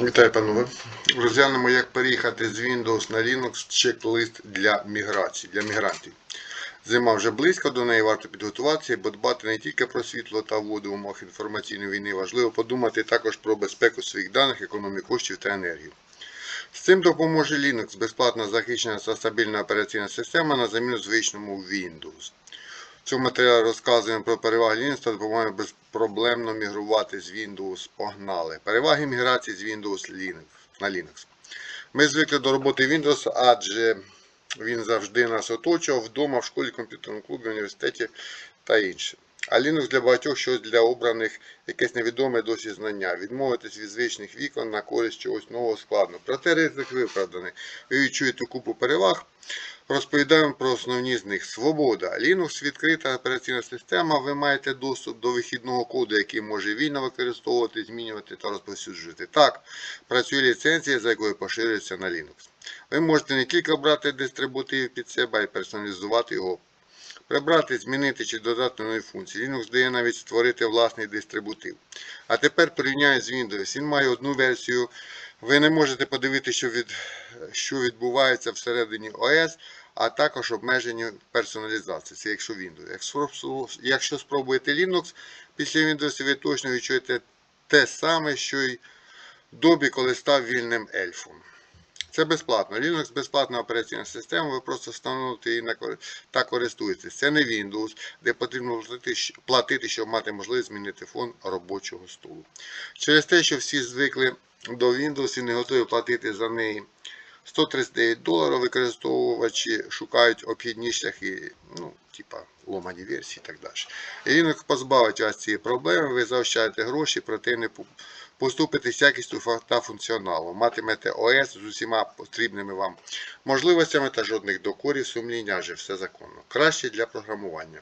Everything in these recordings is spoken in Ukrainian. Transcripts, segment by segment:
Вітаю, панове. Розглянемо, як переїхати з Windows на Linux чек-лист для міграції, для мігрантів. Зима вже близько, до неї варто підготуватися, бо дбати не тільки про світло та воду в умовах інформаційної війни, важливо подумати також про безпеку своїх даних, економію коштів та енергію. З цим допоможе Linux, безплатна захищена та стабільна операційна система на заміну звичному Windows. В цьому матеріалі розказуємо про переваги Linux та допомагаємо безпроблемно мігрувати з Windows. Погнали. Переваги міграції з Windows на Linux. Ми звикли до роботи Windows, адже він завжди нас оточував вдома, в школі, комп'ютерному клубі, університеті та інше. А Linux для багатьох щось для обраних якесь невідоме досі знання. Відмовитись від звичних вікон на користь чогось нового складно. Проте ризик виправданий. Ви відчуєте купу переваг. Розповідаємо про основні з них. Свобода. Linux відкрита операційна система. Ви маєте доступ до вихідного коду, який може вільно використовувати, змінювати та розповсюджувати. Так, працює ліцензія, за якою поширюється на Linux. Ви можете не тільки обрати дистрибутив під себе, а й персоналізувати його. Прибрати, змінити чи додати нові функції. Linux дає навіть створити власний дистрибутив. А тепер порівняю з Windows. Він має одну версію. Ви не можете подивитися, що, від, що відбувається всередині ОС, а також обмежені персоналізації. Це якщо Windows. Якщо, спробуєте Linux, після Windows ви точно відчуєте те саме, що й добі, коли став вільним ельфом. Це безплатно. Linux безплатна операційна система, ви просто встановите її на та користуєтесь. Це не Windows, де потрібно платити, щоб мати можливість змінити фон робочого столу. Через те, що всі звикли до Windows і не готові платити за неї 139 доларів, використовувачі шукають обхідні шляхи, ну, типа ломані версії і так далі. І позбавить вас цієї проблеми, ви заощаєте гроші, проте не пу- поступитись якістю та функціоналом. Матимете ОС з усіма потрібними вам можливостями та жодних докорів, сумління, адже все законно. Краще для програмування.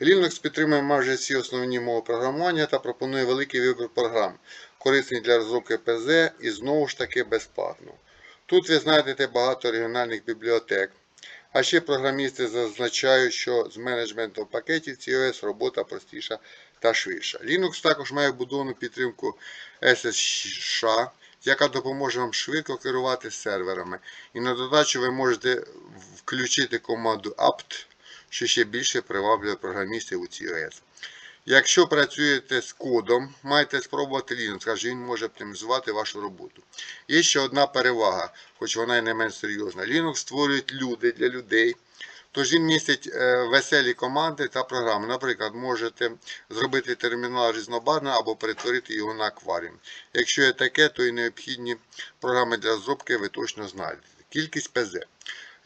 Linux підтримує майже всі основні мови програмування та пропонує великий вибір програм, корисний для розробки ПЗ і знову ж таки безплатно. Тут ви знайдете багато регіональних бібліотек. А ще програмісти зазначають, що з менеджментом пакетів COS робота простіша та швидша. Linux також має вбудовану підтримку SSH, яка допоможе вам швидко керувати серверами. І на додачу ви можете включити команду apt, що ще більше приваблює програмістів у COS. Якщо працюєте з кодом, маєте спробувати Linux, адже він може оптимізувати вашу роботу. Є ще одна перевага, хоч вона і не менш серйозна. Linux створюють люди для людей. Тож він містить е, веселі команди та програми. Наприклад, можете зробити термінал різнобарний або перетворити його на акваріум. Якщо є таке, то і необхідні програми для розробки ви точно знайдете. Кількість ПЗ.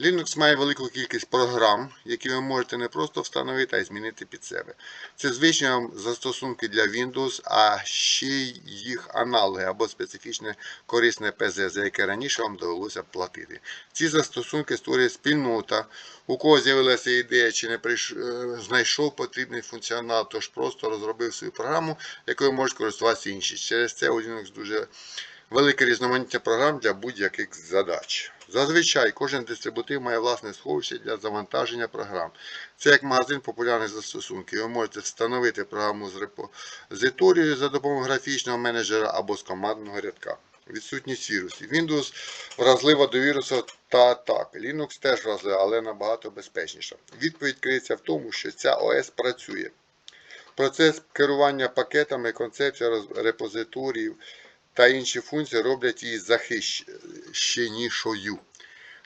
Linux має велику кількість програм, які ви можете не просто встановити, а й змінити під себе. Це звичні вам застосунки для Windows, а ще й їх аналоги або специфічне корисне ПЗ, за яке раніше вам довелося платити. Ці застосунки створює спільнота. У кого з'явилася ідея чи не прийш... е, знайшов потрібний функціонал, тож просто розробив свою програму, якою можуть користуватися інші. Через це у Linux дуже велике різноманіття програм для будь-яких задач. Зазвичай кожен дистрибутив має власне сховище для завантаження програм. Це як магазин популярних застосунків. Ви можете встановити програму з репозиторією за допомогою графічного менеджера або з командного рядка. Відсутність вірусів. Windows вразлива до вірусу та атак. Linux теж вразлива, але набагато безпечніша. Відповідь криється в тому, що ця ОС працює. Процес керування пакетами, концепція репозиторіїв та інші функції роблять її захищенішою.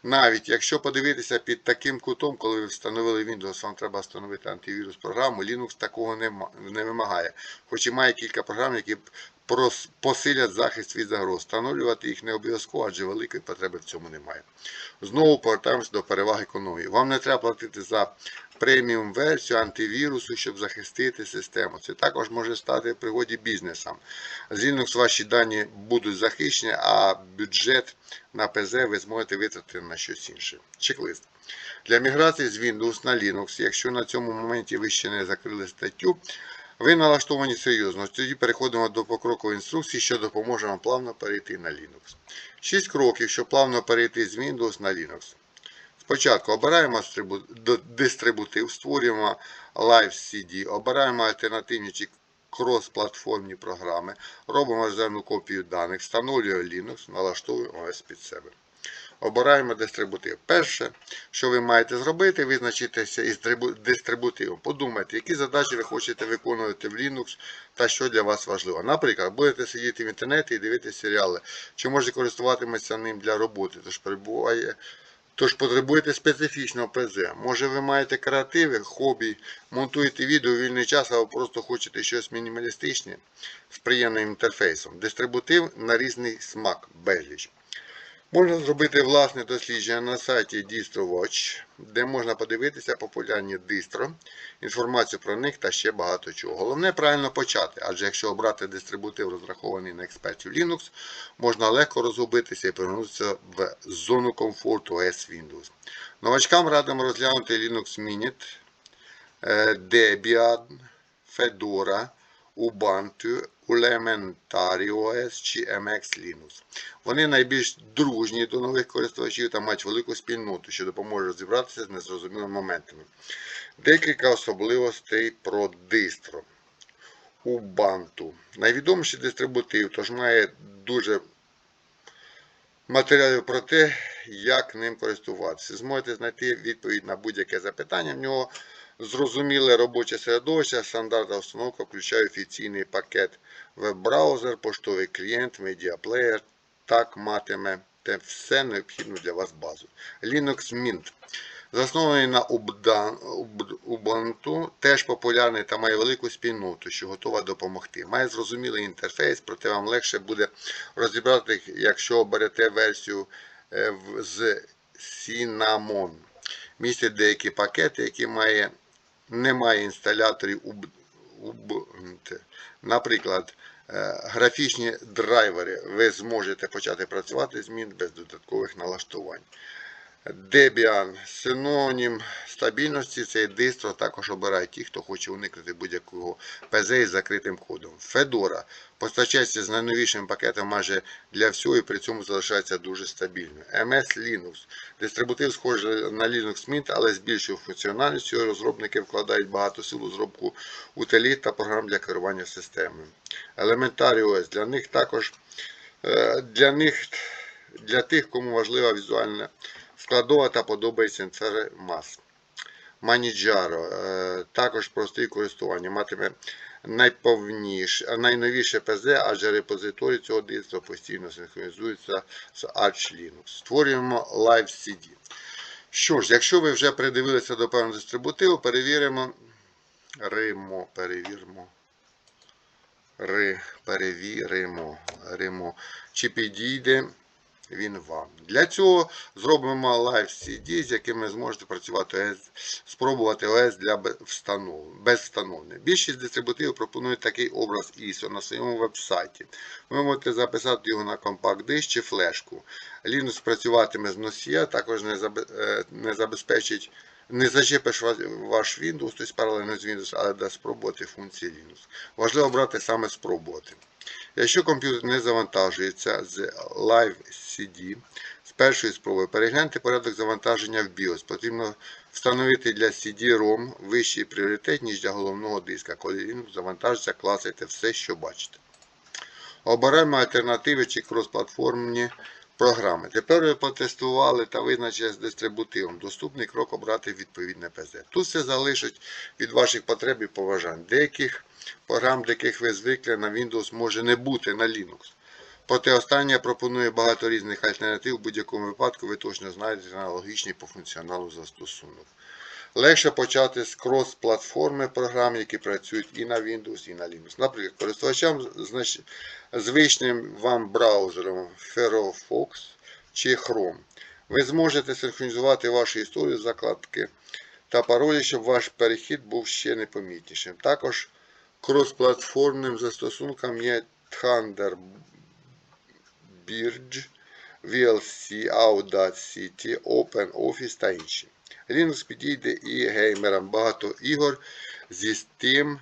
Навіть якщо подивитися під таким кутом, коли ви встановили Windows, вам треба встановити антивірус програму, Linux такого не, вимагає. Хоч і має кілька програм, які посилять захист від загроз. Встановлювати їх не обов'язково, адже великої потреби в цьому немає. Знову повертаємося до переваг економії. Вам не треба платити за преміум версію антивірусу, щоб захистити систему. Це також може стати в пригоді бізнесам. З Linux ваші дані будуть захищені, а бюджет на ПЗ ви зможете витратити на щось інше. Чек-лист. Для міграції з Windows на Linux, якщо на цьому моменті ви ще не закрили статтю, ви налаштовані серйозно. Тоді переходимо до покрокової інструкції, що допоможе вам плавно перейти на Linux. 6 кроків, щоб плавно перейти з Windows на Linux. Спочатку обираємо дистрибутив, створюємо Live CD, обираємо альтернативні чи крос-платформні програми, робимо резервну копію даних, встановлюємо Linux, налаштовуємо ОС під себе. Обираємо дистрибутив. Перше, що ви маєте зробити, визначитися із дистрибутивом. Подумайте, які задачі ви хочете виконувати в Linux та що для вас важливо. Наприклад, будете сидіти в інтернеті і дивитися серіали, чи можете користуватися ним для роботи, тож перебуває. Тож потребуєте специфічного ПЗ. Може ви маєте креативи, хобі, монтуєте відео у вільний час, або просто хочете щось мінімалістичне з приємним інтерфейсом. Дистрибутив на різний смак, безліч. Можна зробити власне дослідження на сайті DistroWatch, де можна подивитися популярні дистро, інформацію про них та ще багато чого. Головне правильно почати, адже якщо обрати дистрибутив, розрахований на експертів Linux, можна легко розгубитися і повернутися в зону комфорту OS Windows. Новачкам радимо розглянути Linux Mint, е, Debian, Fedora, Ubuntu, Elementary OS чи MX Linux. Вони найбільш дружні до нових користувачів та мають велику спільноту, що допоможе розібратися з незрозумілими моментами. Декілька особливостей про дистро. Ubuntu. Найвідоміший дистрибутив, тож має дуже матеріалів про те, як ним користуватися. Зможете знайти відповідь на будь-яке запитання. В нього зрозуміле робоче середовище, стандартна установка включає офіційний пакет веб-браузер, поштовий клієнт, медіаплеєр. Так матимете все необхідну для вас базу. Linux Mint. Заснований на Ubuntu, теж популярний та має велику спільноту, що готова допомогти. Має зрозумілий інтерфейс, проте вам легше буде розібрати, якщо оберете версію е, з Cinnamon. Містить деякі пакети, які має, немає інсталяторів. Наприклад, е, графічні драйвери. Ви зможете почати працювати з Mint без додаткових налаштувань. Debian синонім стабільності. Цей дистро також обирають ті, хто хоче уникнути будь-якого ПЗ із закритим кодом. Fedora постачається з найновішим пакетом майже для всього і при цьому залишається дуже стабільною. MS Linux дистрибутив схожий на Linux Mint, але з більшою функціональністю. Розробники вкладають багато сил у зробку утиліт та програм для керування системою. Elementary OS для них також е, для них для тих, кому важлива візуальна складова та подобається інтермас. Маніджаро е, також простий в користуванні, матиме найновіше ПЗ, адже репозиторій цього дистро постійно синхронізується з Arch Linux. Створюємо Live CD. Що ж, якщо ви вже придивилися до певного дистрибутиву, перевіримо. Римо, перевіримо. Ри, перевіримо. Римо. Чи підійде він вам. Для цього зробимо Live CD, з яким ви зможете працювати ОС, спробувати ОС для бе- встанов- без встановлення. Більшість дистрибутивів пропонують такий образ ISO на своєму веб-сайті. Ви можете записати його на компакт-диск чи флешку. Linux працюватиме з носія, також не, е, не забезпечить. Не зачепиш ваш Windows, тобто паралельно з Windows, але дасть спробувати функції Linux. Важливо брати саме спробувати. Якщо комп'ютер не завантажується з Live CD з першої спроби, перегляньте порядок завантаження в BIOS. Потрібно встановити для CD-ROM вищий пріоритет, ніж для головного диска. Коли Linux завантажиться, клацайте все, що бачите. Обираємо альтернативи чи кросплатформні програми. Тепер ви потестували та визначили з дистрибутивом. Доступний крок обрати відповідне ПЗ. Тут все залишить від ваших потреб і поважань. Деяких програм, до яких ви звикли на Windows, може не бути на Linux. Проте останнє пропонує багато різних альтернатив. В будь-якому випадку ви точно знайдете аналогічний по функціоналу застосунок. Легше почати з крос-платформи програм, які працюють і на Windows, і на Linux. Наприклад, користувачам звичним вам браузером Firefox чи Chrome. Ви зможете синхронізувати вашу історію закладки та паролі, щоб ваш перехід був ще непомітнішим. Також кросплатформним застосунком є Thunderbird, VLC, Audacity, OpenOffice та інші. Linux підійде і геймерам. Багато ігор зі Steam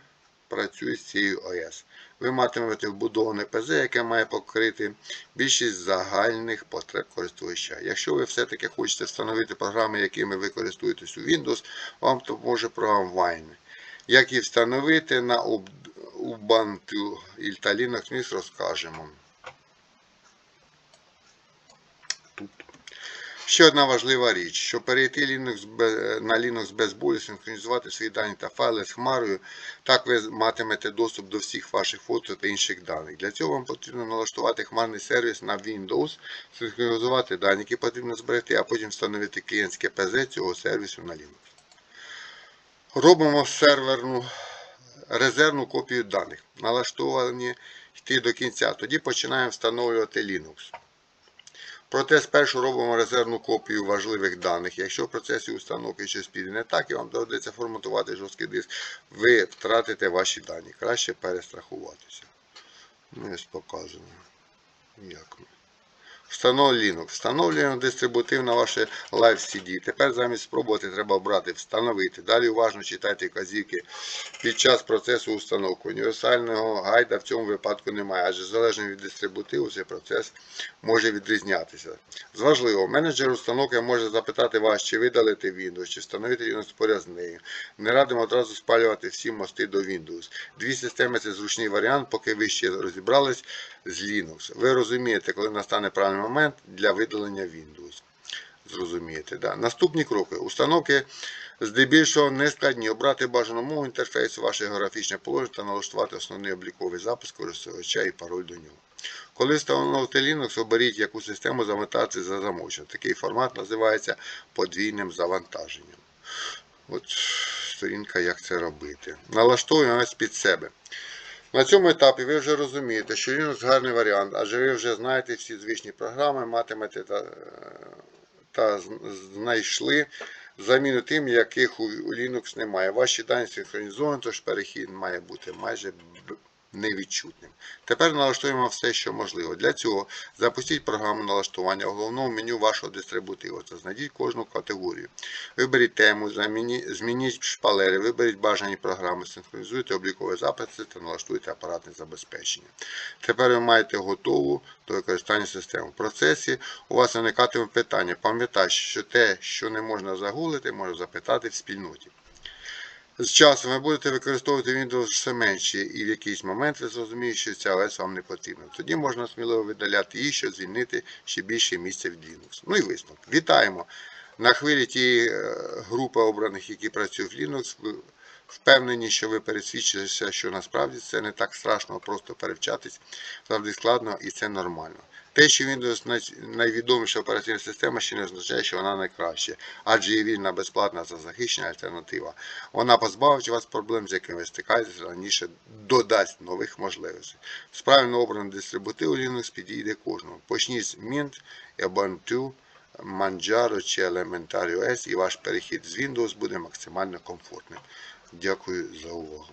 працює з цією OS. Ви матимете вбудоване ПЗ, яке має покрити більшість загальних потреб користувача. Якщо ви все-таки хочете встановити програми, якими ви користуєтесь у Windows, вам допоможе програма Wine. Як її встановити на Ubuntu та Linux Mix розкажемо. Ще одна важлива річ, щоб перейти Linux на Linux без болю, синхронізувати свої дані та файли з Хмарою, так ви матимете доступ до всіх ваших фото та інших даних. Для цього вам потрібно налаштувати хмарний сервіс на Windows, синхронізувати дані, які потрібно зберегти, а потім встановити клієнтське ПЗ цього сервісу на Linux. Робимо серверну резервну копію даних. Налаштовані йти до кінця. Тоді починаємо встановлювати Linux. Проте спершу робимо резервну копію важливих даних. Якщо в процесі установки щось піде не так і вам доведеться форматувати жорсткий диск, ви втратите ваші дані. Краще перестрахуватися. Ну, ось показано. Як ми. Встановлюємо Linux. Встановлюємо дистрибутив на ваше Live CD. Тепер замість спробувати треба обрати встановити. Далі уважно читайте вказівки під час процесу установки. Універсального гайда в цьому випадку немає, адже залежно від дистрибутиву цей процес може відрізнятися. З важливого, менеджер установки може запитати вас, чи видалити Windows, чи встановити Linux поряд з нею. Не радимо одразу спалювати всі мости до Windows. Дві системи це зручний варіант, поки ви ще розібрались з Linux. Ви розумієте, коли настане правильний момент для видалення Windows. Зрозумієте, да. Наступні кроки. Установки здебільшого не складні. Обрати бажану мову інтерфейсу, ваше географічне положення та налаштувати основний обліковий запис користувача і пароль до нього. Коли встановите Linux, оберіть яку систему завантажити за замовчення. Такий формат називається подвійним завантаженням. От сторінка, як це робити. Налаштовуємо під себе. На цьому етапі ви вже розумієте, що Linux гарний варіант, адже ви вже знаєте всі звичні програми, матимете та, та знайшли заміну тим, яких у Linux немає. Ваші дані синхронізовані, тож перехід має бути майже невідчутним. Тепер налаштуємо все, що можливо. Для цього запустіть програму налаштування у головному меню вашого дистрибутиву. Це знайдіть кожну категорію. Виберіть тему, змініть шпалери, виберіть бажані програми, синхронізуйте облікові записи та налаштуйте апаратне забезпечення. Тепер ви маєте готову до використання систему. В процесі у вас виникатиме питання. Пам'ятайте, що те, що не можна загуглити, можна запитати в спільноті. З часом ви будете використовувати Windows все менше, і в якийсь момент ви зрозумієте, що ця ОС вам не потрібна. Тоді можна сміливо видаляти її, щоб звільнити ще більше місця від Linux. Ну і висновок. Вітаємо! На хвилі тієї е, групи обраних, які працюють в Linux, впевнені, що ви пересвідчилися, що насправді це не так страшно, просто перевчатись завжди складно і це нормально. Те, що Windows найвідоміша операційна система, ще не означає, що вона найкраща, адже є вільна, безплатна та захищена альтернатива. Вона позбавить вас проблем, з якими ви стикаєтесь раніше, додасть нових можливостей. З правильно обраним дистрибутивом Linux підійде кожному. Почніть з Mint, Ubuntu, Manjaro чи Elementary OS і ваш перехід з Windows буде максимально комфортним. Дякую за увагу.